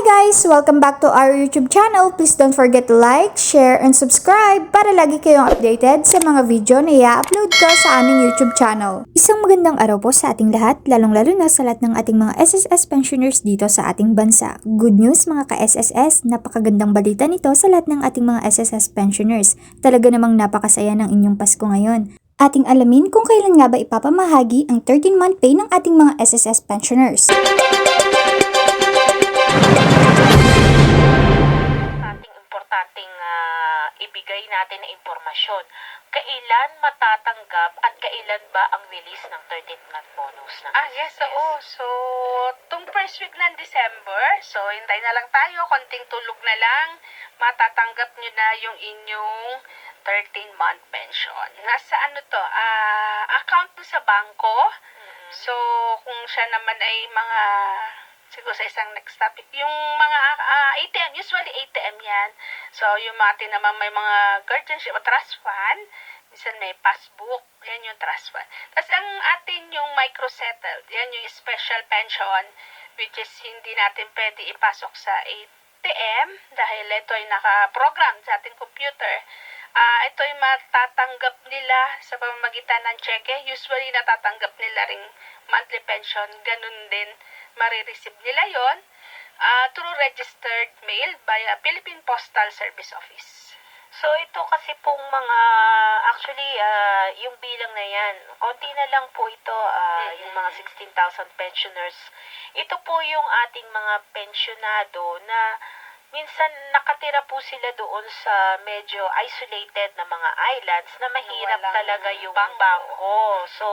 guys! Welcome back to our YouTube channel. Please don't forget to like, share, and subscribe para lagi kayong updated sa mga video na i-upload ko sa aming YouTube channel. Isang magandang araw po sa ating lahat, lalong-lalo na sa lahat ng ating mga SSS pensioners dito sa ating bansa. Good news mga ka-SSS, napakagandang balita nito sa lahat ng ating mga SSS pensioners. Talaga namang napakasaya ng inyong Pasko ngayon. Ating alamin kung kailan nga ba ipapamahagi ang 13-month pay ng ating mga SSS pensioners. Ating importanteng ah, ibigay natin na impormasyon. Kailan matatanggap at kailan ba ang release ng 13th month bonus ng Ah, yes, oo. So, tung first week ng December, so hintay na lang tayo, konting tulog na lang, matatanggap nyo na yung inyong 13-month pension. Nasa ano to, ah, account mo sa bangko. So, kung siya naman ay mga, siguro sa isang next topic, yung mga ah, ATM, usually ATM yan. So, yung mga naman may mga guardianship o trust fund, minsan may passbook, yan yung trust fund. Tapos ang atin yung microsettled, yan yung special pension, which is hindi natin pwede ipasok sa ATM dahil ito ay naka-program sa ating computer. Ah, ito ay matatanggap nila sa pamamagitan ng cheque. Usually natatanggap nila ring monthly pension. Ganun din marireceive nila yon ah, through registered mail via Philippine Postal Service Office. So ito kasi pong mga actually ah, yung bilang na yan, konti na lang po ito ah, yung mga 16,000 pensioners. Ito po yung ating mga pensionado na minsan nakatira po sila doon sa medyo isolated na mga islands na mahirap walang talaga yung bangko. bangko. So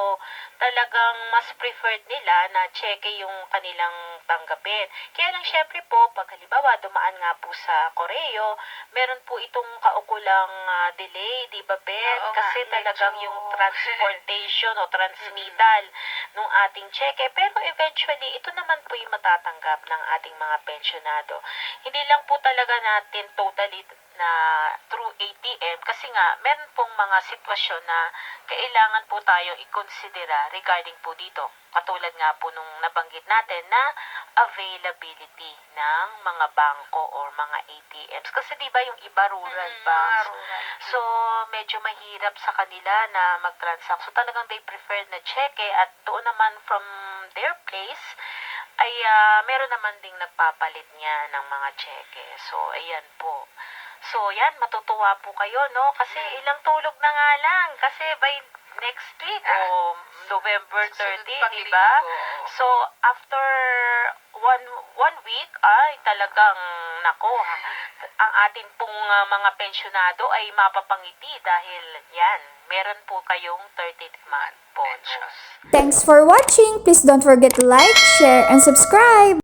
talagang mas preferred nila na cheque yung kanilang tanggapin. Kaya lang syempre po, pag halimbawa dumaan nga po sa Koreo, meron po itong kaukulang ah, delay, di ba Ben? Oo nga, Kasi medyo- talagang yung transportation o transmittal ng ating cheque. Pero eventually, ito naman po yung matatanggap ng ating mga pensionado. Hindi lang po talaga natin totally na through ATM kasi nga meron pong mga sitwasyon na kailangan po tayo i-considera regarding po dito. Katulad nga po nung nabanggit natin na availability ng mga bangko or mga ATMs. Kasi di ba yung iba rural Mm, banks, rural. So, medyo mahirap sa kanila na mag-transact. So, talagang they prefer na cheque at doon naman from their place ay ah, meron naman ding nagpapalit niya ng mga cheque. So, ayan po. So, yan, matutuwa po kayo, no? Kasi Mm. ilang tulog na nga lang. Kasi by next week, Ah, o November 30, Susunod pang di ba? So, after one one week, ay talagang, nako, ang atin pong ah, mga pensyonado ay mapapangiti dahil yan, meron po kayong 13th month bonus. Thanks for watching! Please don't forget to like, share, and subscribe!